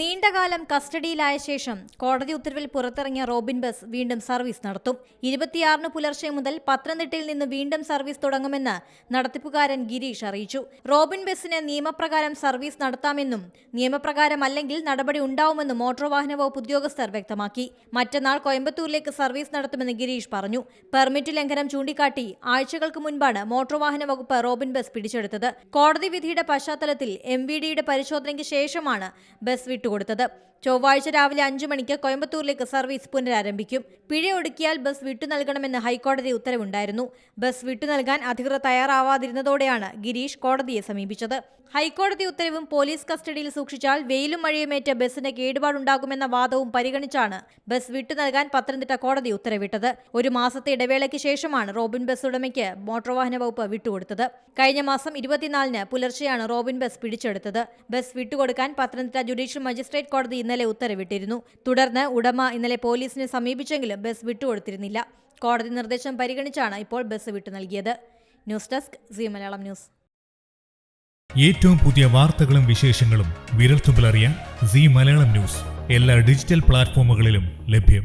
നീണ്ടകാലം കസ്റ്റഡിയിലായ ശേഷം കോടതി ഉത്തരവിൽ പുറത്തിറങ്ങിയ റോബിൻ ബസ് വീണ്ടും സർവീസ് നടത്തും. ഇരുപത്തിയാറിന് പുലർച്ചെ മുതൽ പത്തനംതിട്ടയിൽ നിന്ന് വീണ്ടും സർവീസ് തുടങ്ങുമെന്ന് നടത്തിപ്പുകാരൻ ഗിരീഷ് അറിയിച്ചു. റോബിൻ ബസിന് നിയമപ്രകാരം സർവീസ് നടത്താമെന്നും നിയമപ്രകാരമല്ലെങ്കിൽ നടപടി ഉണ്ടാവുമെന്നും മോട്ടോർ വാഹന വകുപ്പ് ഉദ്യോഗസ്ഥർ വ്യക്തമാക്കി. മറ്റന്നാൾ കോയമ്പത്തൂരിലേക്ക് സർവീസ് നടത്തുമെന്ന് ഗിരീഷ് പറഞ്ഞു. പെർമിറ്റ് ലംഘനം ചൂണ്ടിക്കാട്ടി ആഴ്ചകൾക്ക് മുൻപാണ് മോട്ടോർ വാഹന വകുപ്പ് റോബിൻ ബസ് പിടിച്ചെടുത്തത്. കോടതി വിധിയുടെ പശ്ചാത്തലത്തിൽ എം വി ഡിയുടെ പരിശോധനയ്ക്ക് ശേഷമാണ് ബസ് വിട്ടുകൊടുത്തത്. ചൊവ്വാഴ്ച രാവിലെ അഞ്ചു മണിക്ക് കോയമ്പത്തൂരിലേക്ക് സർവീസ് പുനരാരംഭിക്കും. പിഴ ഒടുക്കിയാൽ ബസ് വിട്ടു നൽകണമെന്ന് ഹൈക്കോടതി ഉത്തരവുണ്ടായിരുന്നു. ബസ് വിട്ടു നൽകാൻ അധികൃതർ തയ്യാറാവാതിരുന്നതോടെയാണ് ഗിരീഷ് കോടതിയെ സമീപിച്ചത്. ഹൈക്കോടതി ഉത്തരവും പോലീസ് കസ്റ്റഡിയിൽ സൂക്ഷിച്ചാൽ വെയിലും മഴയുമേറ്റ ബസ്സിന് കേടുപാടുണ്ടാകുമെന്ന വാദവും പരിഗണിച്ചാണ് ബസ് വിട്ടു നൽകാൻ പത്തനംതിട്ട കോടതി ഉത്തരവിട്ടത്. ഒരു മാസത്തെ ഇടവേളയ്ക്ക് ശേഷമാണ് റോബിൻ ബസ് ഉടമയ്ക്ക് മോട്ടോർ വാഹന വകുപ്പ് വിട്ടുകൊടുത്തത്. കഴിഞ്ഞ മാസം ഇരുപത്തിനാലിന് പുലർച്ചെയാണ് റോബിൻ ബസ് പിടിച്ചെടുത്തത്. ബസ് വിട്ടുകൊടുക്കാൻ പത്തനംതിട്ട ജുഡീഷ്യൽ മജിസ്ട്രേറ്റ് കോടതി ഇന്നലെ ഉത്തരവിട്ടിരുന്നു. തുടർന്ന് ഉടമ ഇന്നലെ പോലീസിനെ സമീപിച്ചെങ്കിലും ബസ് വിട്ടുകൊടുത്തിരുന്നില്ല. കോടതി നിർദ്ദേശം പരിഗണിച്ചാണ് ഇപ്പോൾ ബസ് വിട്ടു നൽകിയത്. News desk Zee Malayalam news. ഏറ്റവും പുതിയ വാർത്തകളും വിശേഷങ്ങളും വിരൽത്തുമ്പിലറിയാൻ സി മലയാളം ന്യൂസ്. എല്ലാ ഡിജിറ്റൽ പ്ലാറ്റ്ഫോമുകളിലും ലഭ്യം.